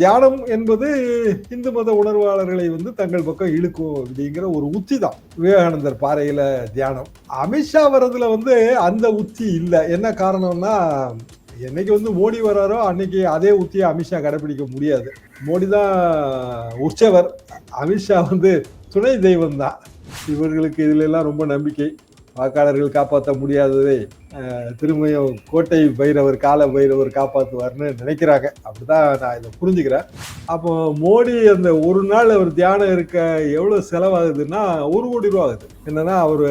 தியானம் என்பது இந்து மத உணர்வாளர்களை வந்து தங்கள் பக்கம் இழுக்கும் அப்படிங்கிற ஒரு உத்தி தான். விவேகானந்தர் பாறையில தியானம். அமித்ஷா வர்றதுல வந்து அந்த உத்தி இல்லை. என்ன காரணம்னா என்னைக்கு வந்து மோடி வராரோ அன்னைக்கு அதே உத்தியை அமித்ஷா கடைபிடிக்க முடியாது. மோடி தான் உற்சவர். அமித்ஷா வந்து துணை தெய்வம் தான். இவர்களுக்கு இதுல எல்லாம் ரொம்ப நம்பிக்கை. வாக்காளர்கள் காப்பாற்ற முடியாததை திரும்பியும் கோட்டை பைரவர் கால பைரவர் காப்பாற்றுவார்னு நினைக்கிறாங்க. அப்படிதான் நான் இதை புரிஞ்சுக்கிறேன். அப்போ மோடி அந்த ஒரு நாள் அவர் தியானம் இருக்க எவ்வளோ செலவாகுதுன்னா ஒரு கோடி ரூபா ஆகுது. என்னன்னா அவர்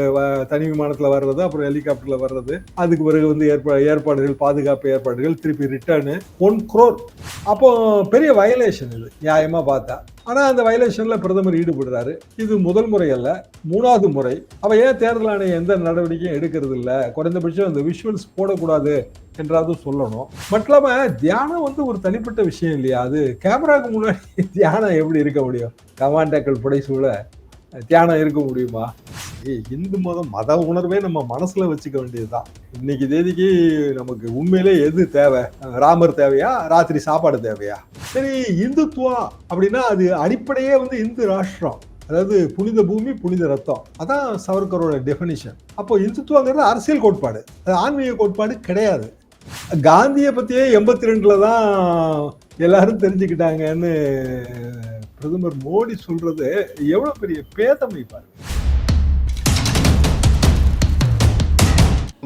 தனி விமானத்தில் வர்றது அப்புறம் ஹெலிகாப்டரில் வர்றது. அதுக்கு பிறகு வந்து ஏற்பா ஏற்பாடுகள் பாதுகாப்பு ஏற்பாடுகள் திருப்பி ரிட்டர்னு ஒன் குரோர் அப்போ பெரிய வயலேஷன் இது நியாயமாக பார்த்தா. ஆனால் அந்த வயலேஷனில் பிரதமர் ஈடுபடுறாரு. இது முதல் முறை அல்ல மூணாவது முறை. அவள் ஏன் தேர்தல் ஆணையம் எந்த நடவடிக்கையும் எடுக்கிறது இல்லை குறைந்தபட்சம் அந்த விஷுவல்ஸ் போடக்கூடாது என்றாவது சொல்லணும். மட்டும் தியானம் வந்து ஒரு தனிப்பட்ட விஷயம் இல்லையா? அது கேமராவுக்கு முன்னாடி தியானம் எப்படி இருக்க முடியும்? கமாண்டாக்கள் புடைசூழ தியானம் இருக்க முடியுமா? இந்து மதம் மத உணர்வே நம்ம மனசுல வச்சுக்க வேண்டியதுதான். இன்னைக்கு தேதிக்கு நமக்கு உண்மையிலே எது தேவை? ராமர் தேவையா? ராத்திரி சாப்பாடு தேவையா? சரி இந்துத்துவம் அப்படின்னா அது அடிப்படையே வந்து இந்து ராஷ்டிரம். அதாவது புனித பூமி புனித ரத்தம். அதான் சவர்கரோட டெஃபினிஷன் அப்போ இந்துத்துவங்கிறது அரசியல் கோட்பாடு. அது ஆன்மீக கோட்பாடு கிடையாது. காந்தியை பற்றியே எண்பத்தி ரெண்டில் தான் எல்லாரும் தெரிஞ்சுக்கிட்டாங்கன்னு பிரதமர் மோடி சொல்றது எவ்வளோ பெரிய பேதமை பாருங்க.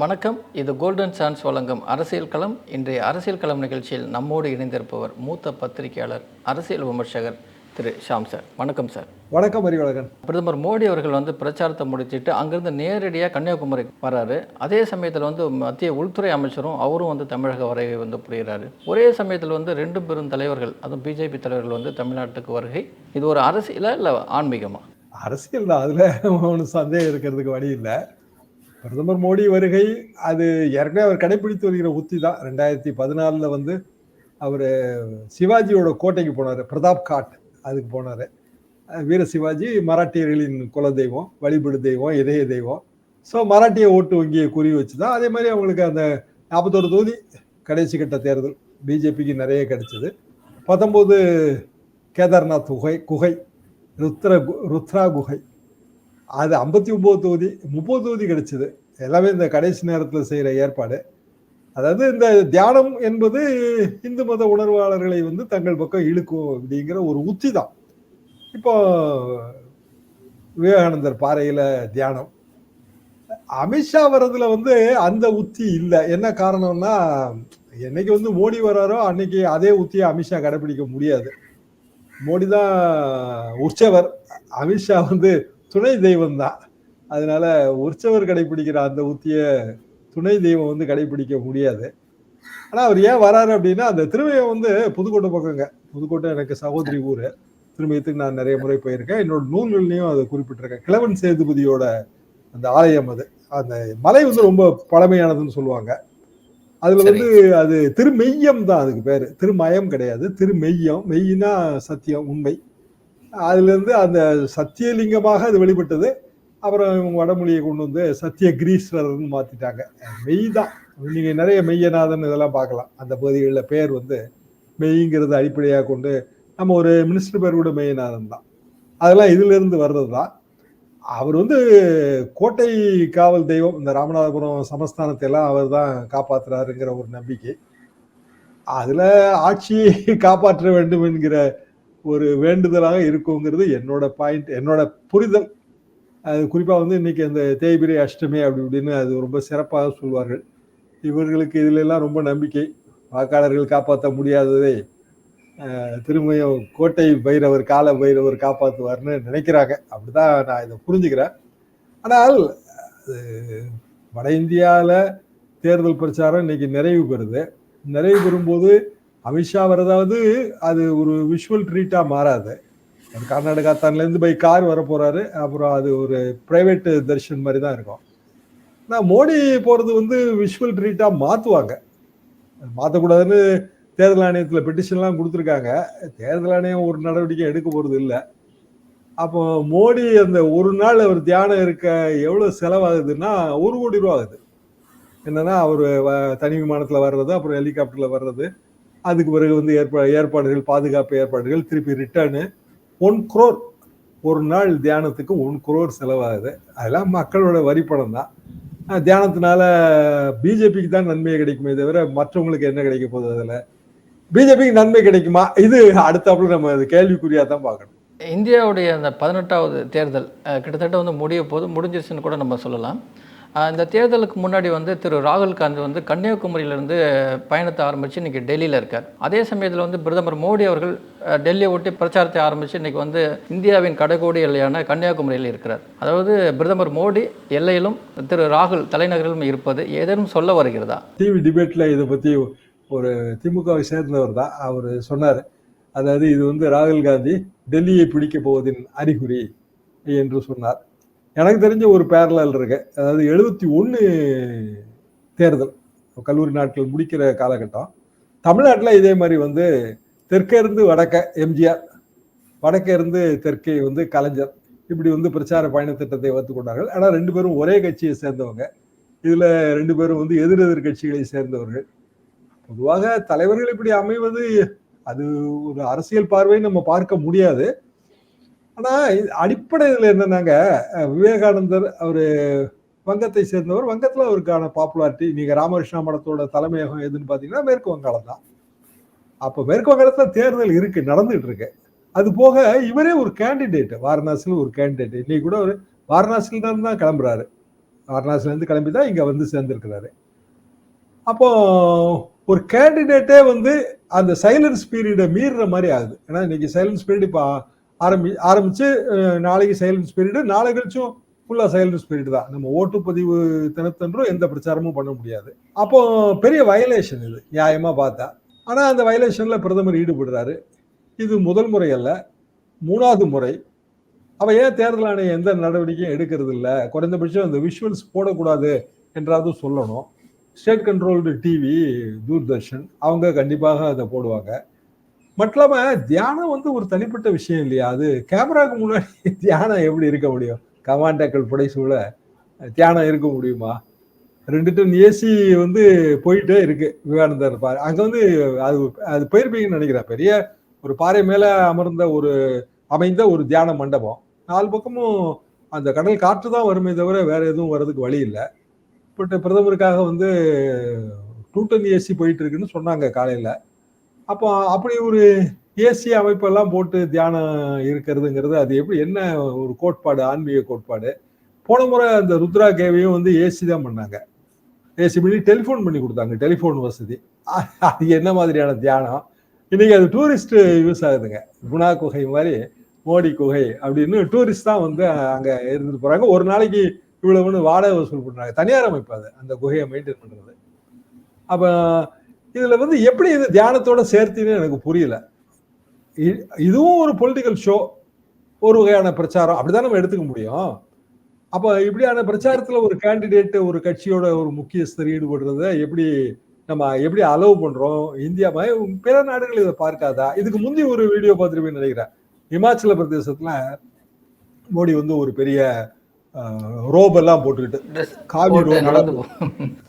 வணக்கம். இது கோல்டன் சான்ஸ் வழங்கும் அரசியல் களம். இன்றைய அரசியல் களம் நிகழ்ச்சியில் நம்மோடு இணைந்திருப்பவர் மூத்த பத்திரிகையாளர் அரசியல் விமர்சகர் திரு ஷாம் சார். வணக்கம் சார். வணக்கம் அறிவழகன் பிரதமர் மோடி அவர்கள் வந்து பிரச்சாரத்தை முடிச்சிட்டு அங்கிருந்து நேரடியாக கன்னியாகுமரி வராரு. அதே சமயத்தில் வந்து மத்திய உள்துறை அமைச்சரும் அவரும் வந்து தமிழக வருகை வந்து புரிகிறாரு ஒரே சமயத்தில் வந்து ரெண்டு பெரும் தலைவர்கள் அதுவும் பிஜேபி தலைவர்கள் வந்து தமிழ்நாட்டுக்கு வருகை. இது ஒரு அரசியலா இல்லை ஆன்மீகமா? அரசியல் தான். அதுல ஒன்றும் சந்தேகம் இருக்கிறதுக்கு வழி இல்லை. பிரதமர் மோடி வருகை அது ஏற்கனவே அவர் கடைபிடித்து வருகிற உத்தி தான். ரெண்டாயிரத்தி பதினாலில் வந்து அவர் சிவாஜியோட கோட்டைக்கு போனார் பிரதாப் காட் அதுக்கு போனார். வீர சிவாஜி மராட்டியர்களின் குல தெய்வம் வழிபடு தெய்வம் இதய தெய்வம். ஸோ மராட்டிய ஓட்டு வங்கியை குறி வச்சு தான் அதே மாதிரி அவங்களுக்கு அந்த நாற்பத்தோரு தொகுதி கடைசி கட்ட தேர்தல் பிஜேபிக்கு நிறைய கிடைச்சது. பத்தொம்போது கேதார்நாத் குகை குகை ருத்ர கு- ருத்ரா குகை. அது ஐம்பத்தி ஒம்பது தொகுதி முப்பது தொகுதி கிடைச்சது. எல்லாமே இந்த கடைசி நேரத்தில் செய்கிற ஏற்பாடு. அதாவது இந்த தியானம் என்பது இந்து மத உணர்வாளர்களை வந்து தங்கள் பக்கம் இழுக்கும் அப்படிங்கிற ஒரு உத்தி தான். இப்போ விவேகானந்தர் பாறையில் தியானம். அமித்ஷா வர்றதுல வந்து அந்த உத்தி இல்லை. என்ன காரணம்னா என்னைக்கு வந்து மோடி வராரோ அன்னைக்கு அதே உத்தியை அமித்ஷா கடைபிடிக்க முடியாது. மோடி தான் உற்சவர். அமித்ஷா வந்து துணை தெய்வம் தான். அதனால உற்சவர் கடைபிடிக்கிற அந்த உத்தியை துணை தெய்வம் வந்து கடைபிடிக்க முடியாது. ஆனா அவர் ஏன் வராரு அப்படின்னா அந்த திருமயம் வந்து புதுக்கோட்டை பக்கங்க. புதுக்கோட்டை எனக்கு சகோதரி ஊர். திருமயத்துக்கு நான் நிறைய முறை போயிருக்கேன். என்னோட நூல்கள்லையும் அதை குறிப்பிட்டிருக்கேன். கிழவன் சேதுபதியோட அந்த ஆலயம் அது. அந்த மலை வந்து ரொம்ப பழமையானதுன்னு சொல்லுவாங்க. அதுல. வந்து அது திருமெய்யம் தான் அதுக்கு பேரு. திருமயம் கிடையாது. திருமெய்யம். மெய்யினா சத்தியம் உண்மை. அதுலேருந்து அந்த சத்தியலிங்கமாக அது வெளிப்பட்டது. அப்புறம் இவங்க வடமொழியை கொண்டு வந்து சத்திய கிரீஸ்வரர்னு மாற்றிட்டாங்க மெய் தான். நீங்கள் நிறைய மெய்யநாதன் இதெல்லாம் பார்க்கலாம். அந்த பகுதிகளில் பேர் வந்து மெய்ங்கிறது அடிப்படையாக கொண்டு நம்ம ஒரு மினிஸ்டர் பேர் கூட மெய்யநாதன் தான். அதெல்லாம் இதிலிருந்து வர்றது தான். அவர் வந்து கோட்டை காவல் தெய்வம். இந்த ராமநாதபுரம் சமஸ்தானத்தை எல்லாம் அவர் தான் காப்பாற்றுறாருங்கிற ஒரு நம்பிக்கை. அதில் ஆட்சியை காப்பாற்ற வேண்டும் என்கிற ஒரு வேண்டுதலாக இருக்குங்கிறது என்னோட பாயிண்ட் என்னோட புரிதல். அது குறிப்பாக வந்து இன்னைக்கு அந்த தேய்பிரை அஷ்டமி அப்படி இப்படின்னு அது ரொம்ப சிறப்பாக சொல்வார்கள். இவர்களுக்கு இதிலெல்லாம் ரொம்ப நம்பிக்கை. வாக்காளர்கள் காப்பாற்ற முடியாததை திருமயம் திரும்பியும் கோட்டை பைரவர் கால பைரவர் காப்பாற்றுவார்னு நினைக்கிறாங்க. அப்படிதான் நான் இதை புரிஞ்சுக்கிறேன். ஆனால் அது வட இந்தியாவில் தேர்தல் பிரச்சாரம் இன்னைக்கு நிறைவு பெறுது. நிறைவு பெறும்போது அமித்ஷா வரதாவது அது ஒரு விஷுவல் ட்ரீட்டாக மாறாது. கர்நாடகா தான்லேருந்து பை கார் வர போகிறாரு அப்புறம் அது ஒரு ப்ரைவேட்டு தர்ஷன் மாதிரி தான் இருக்கும். ஆனால் மோடி போகிறது வந்து விஷுவல் ட்ரீட்டாக மாற்றுவாங்க மாற்றக்கூடாதுன்னு தேர்தல் ஆணையத்தில் பெட்டிஷன்லாம் கொடுத்துருக்காங்க. தேர்தல் ஆணையம் ஒரு நடவடிக்கை எடுக்க போகிறது இல்லை. அப்போ மோடி அந்த ஒரு நாள் அவர் தியானம் இருக்க எவ்வளோ செலவாகுதுன்னா ஒரு கோடி ரூபா ஆகுது. என்னன்னா அவர் தனி விமானத்தில் வர்றது அப்புறம் ஹெலிகாப்டரில் வர்றது. அதுக்கு பிறகு வந்து ஏற்பா ஏற்பாடுகள் பாதுகாப்பு ஏற்பாடுகள் திருப்பி ரிட்டர்னு ஒன் குரோர் ஒரு நாள் தியானத்துக்கு ஒன் குரோர் செலவாகுது. அதெல்லாம் மக்களோட வரி பணம் தான். தியானத்தினால பிஜேபிக்கு தான் நன்மை கிடைக்குமே தவிர மற்றவங்களுக்கு என்ன கிடைக்க போகுது அதில்? பிஜேபிக்கு நன்மை கிடைக்குமா? இது அடுத்தாப்புல நம்ம கேள்விக்குறியாக தான் பார்க்கணும். இந்தியாவுடைய அந்த பதினெட்டாவது தேர்தல் கிட்டத்தட்ட வந்து முடிய போது முடிஞ்சிருச்சுன்னு கூட நம்ம சொல்லலாம். இந்த தேர்தலுக்கு முன்னாடி வந்து திரு ராகுல் காந்தி வந்து கன்னியாகுமரியிலேருந்து பயணத்தை ஆரம்பித்து இன்றைக்கி டெல்லியில் இருக்கார். அதே சமயத்தில் வந்து பிரதமர் மோடி அவர்கள் டெல்லியை ஒட்டி பிரச்சாரத்தை ஆரம்பித்து இன்றைக்கி வந்து இந்தியாவின் கடைகோடி எல்லையான கன்னியாகுமரியில் இருக்கிறார். அதாவது பிரதமர் மோடி எல்லையிலும் திரு ராகுல் தலைநகரிலும் இருப்பது ஏதேனும் சொல்ல வருகிறதா? டிவி டிபேட்டில் இதை பற்றி ஒரு திமுகவை சேர்ந்தவர் தான் அவர் சொன்னார். அதாவது இது வந்து ராகுல் காந்தி டெல்லியை பிடிக்க போவதின் அறிகுறி என்று சொன்னார். எனக்கு தெரிஞ்ச ஒரு பேரலல் இருக்கு. அதாவது எழுபத்தி ஒன்று தேர்தல் கல்லூரி நாட்கள் முடிக்கிற காலகட்டம். தமிழ்நாட்டில் இதே மாதிரி வந்து தெற்கே இருந்து வடக்க எம்ஜிஆர் வடக்கே இருந்து தெற்கே வந்து கலைஞர் இப்படி வந்து பிரச்சார பயண திட்டத்தை கொண்டார்கள். ஆனால் ரெண்டு பேரும் ஒரே கட்சியை சேர்ந்தவங்க. இதில் ரெண்டு பேரும் வந்து எதிரெதிர் கட்சிகளை சேர்ந்தவர்கள். பொதுவாக தலைவர்கள் இப்படி அமைவது அது ஒரு அரசியல் பார்வை நம்ம பார்க்க முடியாது. ஆனா அடிப்படையில் என்னன்னாங்க விவேகானந்தர் அவரு வங்கத்தை சேர்ந்தவர். வங்கத்துல அவருக்கான பாப்புலாரிட்டி நீங்க ராமகிருஷ்ணா மடத்தோட தலைமையகம் எதுன்னு பாத்தீங்கன்னா மேற்கு வங்காளம் தான். அப்ப மேற்கு வங்காளத்துல தேர்தல் இருக்கு நடந்துட்டு இருக்கு அது போக இவரே ஒரு கேண்டிடேட் வாரணாசியில் ஒரு கேண்டிடேட் இன்னைக்கு கூட ஒரு வாரணாசியில் தான் தான் கிளம்புறாரு. வாரணாசில இருந்து கிளம்பி தான் இங்க வந்து சேர்ந்திருக்கிறாரு. அப்போ ஒரு கேண்டிடேட்டே வந்து அந்த சைலன்ஸ் பீரியடை மீறுற மாதிரி ஆகுது. ஏன்னா இன்னைக்கு சைலன்ஸ் பீரியட் இப்போ ஆரம்பி ஆரம்பிச்சு நாளைக்கு சைலன்ஸ் பீரியடு நாளை கழிச்சும் ஃபுல்லாக சைலன்ஸ் பீரியட் தான். நம்ம ஓட்டுப்பதிவு தினத்தன்றும் எந்த பிரச்சாரமும் பண்ண முடியாது. அப்போ பெரிய வயலேஷன் இது நியாயமாக பார்த்தா. ஆனால் அந்த வயலேஷனில் பிரதமர் ஈடுபடுறாரு. இது முதல் முறை அல்ல மூணாவது முறை. அவ ஏன் தேர்தல் ஆணையம் எந்த நடவடிக்கையும் எடுக்கிறது இல்லை? குறைந்தபட்சம் அந்த விஷுவல்ஸ் போடக்கூடாது என்றாவது சொல்லணும். ஸ்டேட் கண்ட்ரோல்டு டிவி தூர்தர்ஷன் அவங்க கண்டிப்பாக அதை போடுவாங்க. மட்டும் இல்லாம தியானம் வந்து ஒரு தனிப்பட்ட விஷயம் இல்லையா? அது கேமராக்கு முன்னாடி தியானம் எப்படி இருக்க முடியும்? கமாண்டாக்கள் புடைசூழ தியானம் இருக்க முடியுமா? ரெண்டு டன் ஏசி வந்து போயிட்டே இருக்கு விவேகானந்தர் பாரு அங்க வந்து அது அது போயிருப்பீங்கன்னு நினைக்கிறேன். பெரிய ஒரு பாறை மேல அமர்ந்த ஒரு அமைந்த ஒரு தியான மண்டபம். நாலு பக்கமும் அந்த கடல் காற்று தான் வருமே தவிர வேற எதுவும் வர்றதுக்கு வழி இல்லை. பட் பிரதமருக்காக வந்து டூ டன் ஏசி போயிட்டு இருக்குன்னு சொன்னாங்க காலையில. அப்போ அப்படி ஒரு ஏசி அமைப்பெல்லாம் போட்டு தியானம் இருக்கிறதுங்கிறது அது எப்படி என்ன ஒரு கோட்பாடு ஆன்மீக கோட்பாடு? போன முறை அந்த ருத்ரா கேவையும் வந்து ஏசி தான் பண்ணாங்க. ஏசி பண்ணி டெலிஃபோன் பண்ணி கொடுத்தாங்க டெலிஃபோன் வசதி. அது என்ன மாதிரியான தியானம்? இன்னைக்கு அது டூரிஸ்ட் யூஸ் ஆகுதுங்க. குணா குகை மாதிரி மோடி குகை அப்படின்னு டூரிஸ்ட் தான் வந்து அங்கே இருந்துட்டு போகிறாங்க ஒரு நாளைக்கு இவ்வளவுன்னு வாடகை வசூல் பண்ணுறாங்க தனியார் அமைப்பு அது அந்த குகையை மெயின்டைன் பண்ணுறது அப்போ இதுல வந்து எப்படி இது தியானத்தோட சேர்த்தின்னு எனக்கு புரியல. இதுவும் ஒரு பொலிட்டிக்கல் ஷோ ஒரு வகையான பிரச்சாரம். அப்படிதான் நம்ம எடுத்துக்க முடியும். அப்ப இப்படியான பிரச்சாரத்துல ஒரு கேண்டிடேட் ஒரு கட்சியோட ஒரு முக்கியஸ்தர் ஈடுபடுறத எப்படி நம்ம எப்படி அலோவ் பண்றோம்? இந்தியா மாதிரி பிற நாடுகள் இதை பார்க்காதா? இதுக்கு முந்தி ஒரு வீடியோ பார்த்துருப்பேன்னு நினைக்கிறேன். இமாச்சல பிரதேசத்துல மோடி வந்து ஒரு பெரிய ரோப் எல்லாம் போட்டுக்கிட்டு காவி ரோப் நடந்து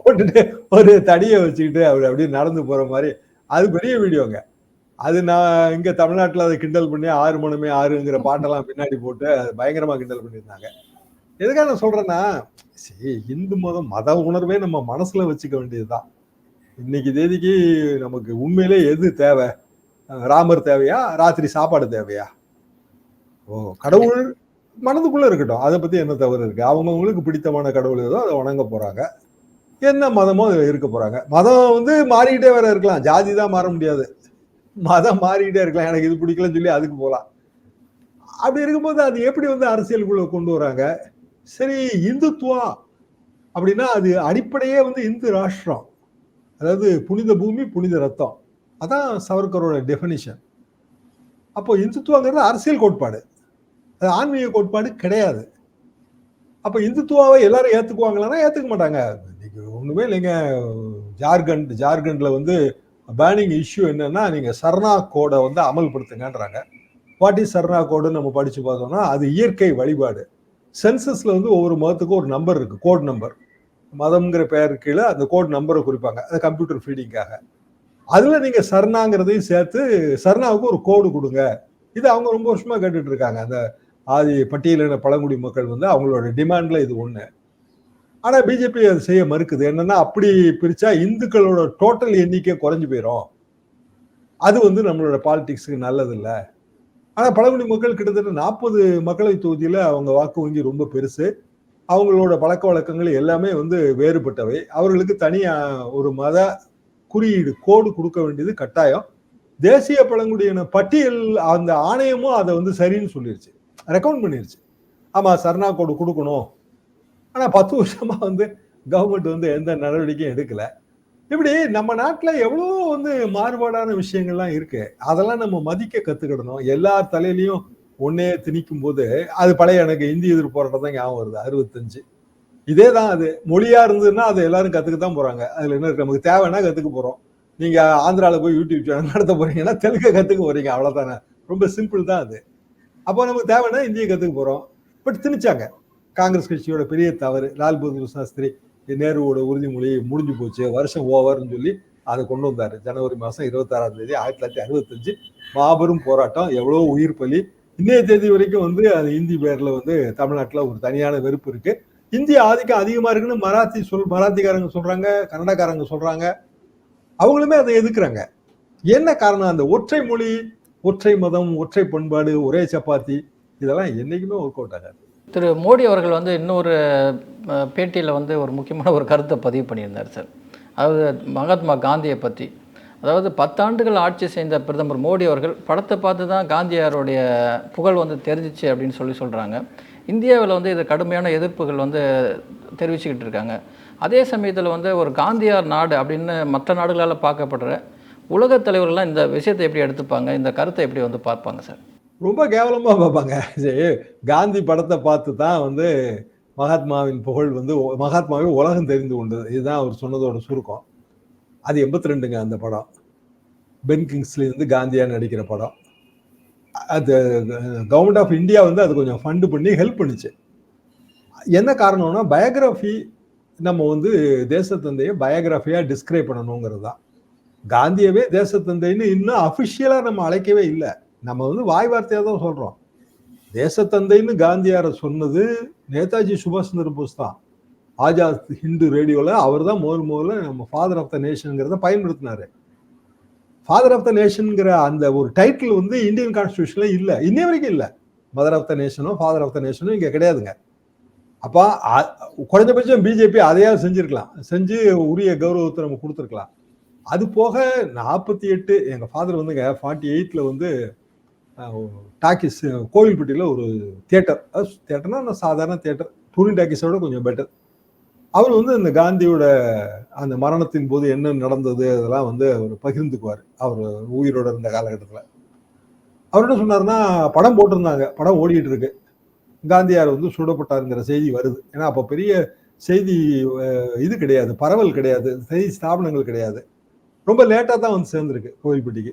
போட்டுட்டு ஒரு தடியை வச்சுக்கிட்டு அவர் அப்படியே நடந்து போற மாதிரி. அது பெரிய வீடியோங்க அது நான் இங்க தமிழ்நாட்டுல அதை கிண்டல் பண்ணி ஆறு மணமே ஆறுங்கிற பாட்டெல்லாம் பின்னாடி போட்டு பயங்கரமா கிண்டல் பண்ணியிருந்தாங்க. எதுக்காக நான் சொல்றேன்னா சரி இந்து மதம் மத உணர்வே நம்ம மனசுல வச்சுக்க வேண்டியதுதான். இன்னைக்கு தேதிக்கு நமக்கு உண்மையிலே எது தேவை? ராமர் தேவையா? ராத்திரி சாப்பாடு தேவையா? ஓ கடவுள் மனதுக்குள்ள இருக்கட்டும். அதை பத்தி என்ன தவறு இருக்கு? அவங்கவுங்களுக்கு பிடித்தமான கடவுள் ஏதோ அதை வணங்க போறாங்க. என்ன மதமோ அதுல இருக்க போறாங்க. மதம் வந்து மாறிக்கிட்டே வேற இருக்கலாம். ஜாதி தான் மாற முடியாது. மதம் மாறிக்கிட்டே இருக்கலாம். எனக்கு இது பிடிக்கலன்னு சொல்லி அதுக்கு போகலாம் அப்படி இருக்கும்போது அது எப்படி வந்து அரசியலுக்குள்ள கொண்டு வராங்க? சரி இந்துத்துவா அப்படின்னா அது அடிப்படையே வந்து இந்து ராஷ்டிரம். அதாவது புனித பூமி புனித ரத்தம். அதான் சவர்கரோட டெஃபினிஷன் அப்போ இந்துத்துவங்கிறது அரசியல் கோட்பாடு. அது ஆன்மீக கோட்பாடு கிடையாது. அப்போ இந்துத்துவாவை எல்லாரும் ஏற்றுக்குவாங்களான்னா ஏற்றுக்க மாட்டாங்க. இன்னைக்கு ஒன்றுமே இல்லைங்க. ஜார்க்கண்ட் ஜார்க்கண்டில் வந்து பேனிங் இஷ்யூ என்னன்னா நீங்க சர்ணா கோடை வந்து அமல்படுத்துங்கன்றாங்க. வாட் இஸ் சர்ணா கோடுன்னு நம்ம படிச்சு பார்த்தோம்னா அது இயற்கை வழிபாடு. சென்சஸ்ல வந்து ஒவ்வொரு மதத்துக்கும் ஒரு நம்பர் இருக்கு கோட் நம்பர் மதம்ங்கிற பெயர் கீழே அந்த கோட் நம்பரை குறிப்பாங்க. அது கம்ப்யூட்டர் ஃபீடிங்காக அதுல நீங்க சர்ணாங்கிறதையும் சேர்த்து சர்ணாவுக்கு ஒரு கோடு கொடுங்க. இது அவங்க ரொம்ப வருஷமா கேட்டுட்டு இருக்காங்க. அந்த ஆதி பட்டியலின பழங்குடி மக்கள் வந்து அவங்களோட டிமாண்டில் இது ஒன்று ஆனால் பிஜேபி அதை செய்ய மறுக்குது. என்னன்னா அப்படி பிரித்தா இந்துக்களோட டோட்டல் எண்ணிக்கை குறைஞ்சி போயிடும் அது வந்து நம்மளோட பாலிடிக்ஸுக்கு நல்லதில்லை. ஆனால் பழங்குடி மக்கள் கிட்டத்தட்ட நாற்பது மக்களவை தொகுதியில் அவங்க வாக்கு வங்கி ரொம்ப பெருசு. அவங்களோட பழக்க வழக்கங்கள் எல்லாமே வந்து வேறுபட்டவை. அவர்களுக்கு தனியாக ஒரு மத குறியீடு கோடு கொடுக்க வேண்டியது கட்டாயம். தேசிய பழங்குடியின பட்டியல் அந்த ஆணையமும் அதை வந்து சரின்னு சொல்லிருச்சு. ரெக்கமெண்ட் பண்ணிருச்சு. ஆமாம் சரணா கோடு கொடுக்கணும். ஆனால் பத்து வருஷமாக வந்து கவர்மெண்ட் வந்து எந்த நடவடிக்கையும் எடுக்கலை. இப்படி நம்ம நாட்டில் எவ்வளோ வந்து மாறுபாடான விஷயங்கள்லாம் இருக்கு. அதெல்லாம் நம்ம மதிக்க கற்றுக்கிடணும் எல்லார் தலையிலையும் ஒன்னே திணிக்கும் போது அது பழைய எனக்கு இந்தி எதிர்ப்பு போராட்டம் தான் ஞாபகம் வருது அறுபத்தஞ்சு. இதே தான் அது. மொழியா இருந்ததுன்னா அதை எல்லாரும் கற்றுக்க தான் போறாங்க. அதில் என்ன இருக்கு? நமக்கு தேவைன்னா கற்றுக்க போகிறோம் நீங்கள் ஆந்திராவில் போய் யூடியூப் சேனல் நடத்த போறீங்கன்னா தெலுங்கு கற்றுக்க போறீங்க. அவ்வளோதானே ரொம்ப சிம்பிள் தான் அது. அப்போ நமக்கு தேவைன்னா இந்திய கற்றுக்க போகிறோம் பட் திணிச்சாங்க. காங்கிரஸ் கட்சியோட பெரிய தவறு லால் பகதூர் சாஸ்திரி நேருவோட உறுதிமொழி முடிஞ்சு போச்சு வருஷம் ஓவர்னு சொல்லி அதை கொண்டு வந்தார். ஜனவரி மாதம் இருபத்தாறாம் தேதி ஆயிரத்தி தொள்ளாயிரத்தி அறுபத்தஞ்சு மாபெரும் போராட்டம் எவ்வளோ உயிர் பலி. இன்றைய தேதி வரைக்கும் வந்து அது இந்தி பேரில் வந்து தமிழ்நாட்டில் ஒரு தனியான வெறுப்பு இருக்குது இந்திய ஆதிக்கம் அதிகமாக இருக்குன்னு மராத்தி சொல் மராத்திக்காரங்க சொல்கிறாங்க கன்னடக்காரங்க சொல்கிறாங்க அவங்களுமே அதை எதிர்க்கிறாங்க. என்ன காரணம்? அந்த ஒற்றை மொழி ஒற்றை மதம் ஒற்றை பண்பாடு ஒரே சப்பாத்தி இதெல்லாம் என்றைக்குமே ஒர்க் அவுட் ஆகாது. திரு மோடி அவர்கள் வந்து இன்னொரு பேட்டியில் வந்து ஒரு முக்கியமான ஒரு கருத்தை பதிவு பண்ணியிருந்தார் சார். அதாவது மகாத்மா காந்தியை பற்றி அதாவது பத்தாண்டுகள் ஆட்சி செய்த பிரதமர் மோடி அவர்கள் படத்தை பார்த்து தான் காந்தியாருடைய புகழ் வந்து தெரிஞ்சிச்சு அப்படின்னு சொல்லி சொல்கிறாங்க இந்தியாவில் வந்து இது கடுமையான எதிர்ப்புகள் வந்து தெரிவிச்சுக்கிட்டு இருக்காங்க. அதே சமயத்தில் வந்து ஒரு காந்தியார் நாடு அப்படின்னு மற்ற நாடுகளால் பார்க்கப்படுற உலகத் தலைவர்கள்லாம் இந்த விஷயத்தை எப்படி எடுத்துப்பாங்க? இந்த கருத்தை எப்படி வந்து பார்ப்பாங்க சார்? ரொம்ப கேவலமாக பார்ப்பாங்க. சரி, காந்தி படத்தை பார்த்து தான் வந்து மகாத்மாவின் புகழ் வந்து மகாத்மாவே உலகம் தெரிந்து கொண்டது. இதுதான் அவர் சொன்னதோட சுருக்கம். அது எண்பத்தி ரெண்டுங்க அந்த படம். பென் கிங்ஸ்லி வந்து காந்தியா நடிக்கிற படம். அது கவர்மெண்ட் ஆஃப் இந்தியா வந்து அது கொஞ்சம் ஃபண்டு பண்ணி ஹெல்ப் பண்ணுச்சு. என்ன காரணம்னா பயோகிராஃபி நம்ம வந்து தேசத்தந்தையை பயோகிராஃபியாக டிஸ்கிரைப் பண்ணணுங்கிறது தான். காந்தியவே தேசத்தந்தைன்னு இன்னும் அஃபிஷியலாக நம்ம அழைக்கவே இல்லை. நம்ம வந்து வாய் வார்த்தையாக தான் சொல்கிறோம் தேசத்தந்தைன்னு காந்தியாரை சொன்னது நேதாஜி சுபாஷ் சந்திர போஸ் தான். ஆஜாத் ஹிந்து ரேடியோவில் அவர் தான் முதல் முதல்ல நம்ம ஃபாதர் ஆஃப் த நேஷனுங்கிறத பயன்படுத்தினாரு. ஃபாதர் ஆஃப் த நேஷனுங்கிற அந்த ஒரு டைட்டில் வந்து இந்தியன் கான்ஸ்டியூஷனில் இல்லை. இன்னை வரைக்கும் இல்லை. மதர் ஆஃப் த நேஷனோ ஃபாதர் ஆஃப் த நேஷனோ இங்கே கிடையாதுங்க. அப்போ குறைஞ்சபட்சம் பிஜேபி அதையாவது செஞ்சுருக்கலாம். செஞ்சு உரிய கௌரவத்தை நம்ம கொடுத்துருக்கலாம். அது போக நாற்பத்தி எட்டு எங்கள் ஃபாதர் வந்துங்க ஃபார்ட்டி எயிட்டில் வந்து டாக்கிஸ் கோவில்பட்டியில் ஒரு தியேட்டர் தியேட்டர்னா சாதாரண தியேட்டர் டூரிங் டாக்கிஸோட கொஞ்சம் பெட்டர் அவர் வந்து இந்த காந்தியோட அந்த மரணத்தின் போது என்ன நடந்தது அதெல்லாம் வந்து அவர் பகிர்ந்துக்குவார். அவர் உயிரோட இருந்த காலகட்டத்தில். அவர் என்ன சொன்னார்னா படம் போட்டிருந்தாங்க. படம் ஓடிட்டு இருக்கு. காந்தியார் வந்து சுடப்பட்டாருங்கிற செய்தி வருது. ஏன்னா அப்போ பெரிய செய்தி இது கிடையாது. பரவல் கிடையாது. செய்தி ஸ்தாபனங்கள் கிடையாது. ரொம்ப லேட்டாக தான் வந்து சேர்ந்துருக்கு கோவில்பட்டிக்கு.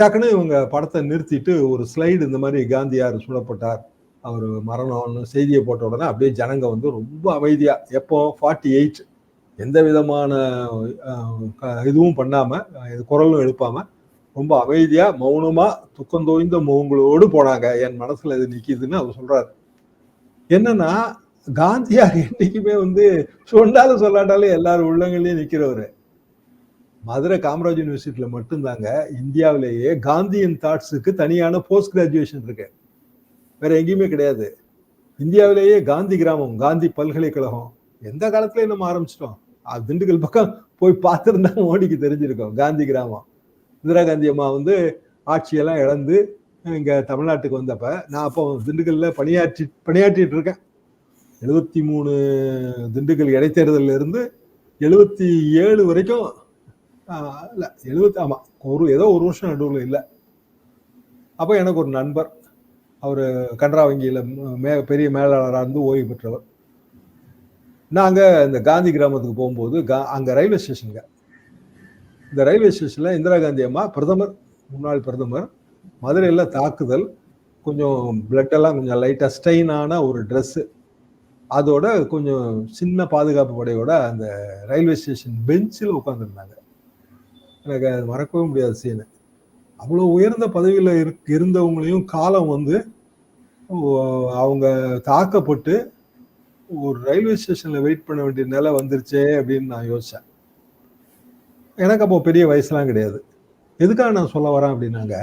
டக்குன்னு இவங்க படத்தை நிறுத்திட்டு ஒரு ஸ்லைடு இந்த மாதிரி காந்தியார் சுடப்பட்டார் அவர் மரணம்னு செய்தியை போட்ட உடனே அப்படியே ஜனங்க வந்து ரொம்ப அமைதியாக எப்போ ஃபார்ட்டி எயிட் எந்த விதமான க- இதுவும் பண்ணாமல் குரலும் எழுப்பாமல் ரொம்ப அமைதியாக மௌனமாக துக்கம் தோய்ந்த முகங்களோடு போனாங்க. என் மனசில் இது நிற்கிதுன்னு அவர் சொல்கிறார் என்னன்னா காந்தியார் என்றைக்குமே வந்து சொன்னாலும் சொல்லாட்டாலும் எல்லாரும் உள்ளங்களையும் நிற்கிறவர் மதுரை காமராஜ் யூனிவர்சிட்டியில் மட்டும்தாங்க இந்தியாவிலேயே காந்தியன் தாட்ஸுக்கு தனியான போஸ்ட் கிராஜுவேஷன் இருக்கு. வேற எங்கேயுமே கிடையாது. இந்தியாவிலேயே காந்தி கிராமம் காந்தி பல்கலைக்கழகம் எந்த காலத்துலயும் நம்ம ஆரம்பிச்சிட்டோம்? அது திண்டுக்கல் பக்கம் போய் பார்த்துருந்தா மோடிக்கு தெரிஞ்சிருக்கோம் காந்தி கிராமம். இந்திரா காந்தி அம்மா வந்து ஆட்சியெல்லாம் இழந்து இங்கே தமிழ்நாட்டுக்கு வந்தப்ப நான் அப்போ திண்டுக்கல்ல பணியாற்றி பணியாற்றிட்டு இருக்கேன். எழுபத்தி மூணு திண்டுக்கல் இடைத்தேர்தலில் இருந்து எழுபத்தி ஏழு வரைக்கும் இல்லை எழுபத்தி ஆமாம் ஒரு ஏதோ ஒரு வருஷம் நடுவில் இல்லை. அப்போ எனக்கு ஒரு நண்பர். அவர் கனரா வங்கியில் மே பெரிய மேலாளராக இருந்து ஓய்வு பெற்றவர். நாங்கள் இந்த காந்தி கிராமத்துக்கு போகும்போது கா அங்கே ரயில்வே ஸ்டேஷனுங்க. இந்த ரயில்வே ஸ்டேஷனில் இந்திரா காந்தி அம்மா பிரதமர் முன்னாள் பிரதமர் மதுரையில் தாக்குதல் கொஞ்சம் பிளட்டெல்லாம் கொஞ்சம் லைட்டாக ஸ்டெயினான ஒரு ட்ரெஸ்ஸு அதோட கொஞ்சம் சின்ன பாதுகாப்பு படையோட அந்த ரயில்வே ஸ்டேஷன் பெஞ்சில் உட்காந்துருந்தாங்க எனக்கு அது மறக்கவே முடியாத சீனு. அவ்வளோ உயர்ந்த பதவியில் இருக் இருந்தவங்களையும் காலம் வந்து அவங்க தாக்கப்பட்டு ஒரு ரயில்வே ஸ்டேஷனில் வெயிட் பண்ண வேண்டிய நிலை வந்துருச்சே அப்படின்னு நான் யோசித்தேன் எனக்கு அப்போ பெரிய வயசுலாம் கிடையாது. எதுக்காக நான் சொல்ல வரேன் அப்படின்னாங்க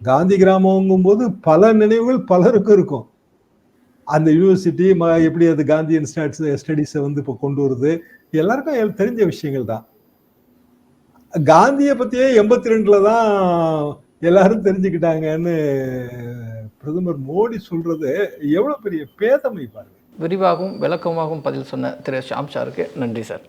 காந்தி கிராமங்கும் போது பல நினைவுகள் பலருக்கும் இருக்கும். அந்த யூனிவர்சிட்டி ம எப்படி அது காந்தியன் ஸ்டாட்ஸ் ஸ்டடீஸை வந்து இப்போ கொண்டு வருது எல்லாருக்கும் தெரிஞ்ச விஷயங்கள் தான். காந்தியை பற்றியே எண்பத்தி ரெண்டில் தான் எல்லாரும் தெரிஞ்சுக்கிட்டாங்கன்னு பிரதமர் மோடி சொல்றது எவ்வளோ பெரிய பேதமை பாருங்க. விரிவாகவும் விளக்கமாகவும் பதில் சொன்ன திரு ஷாம் சாருக்கு நன்றி சார்.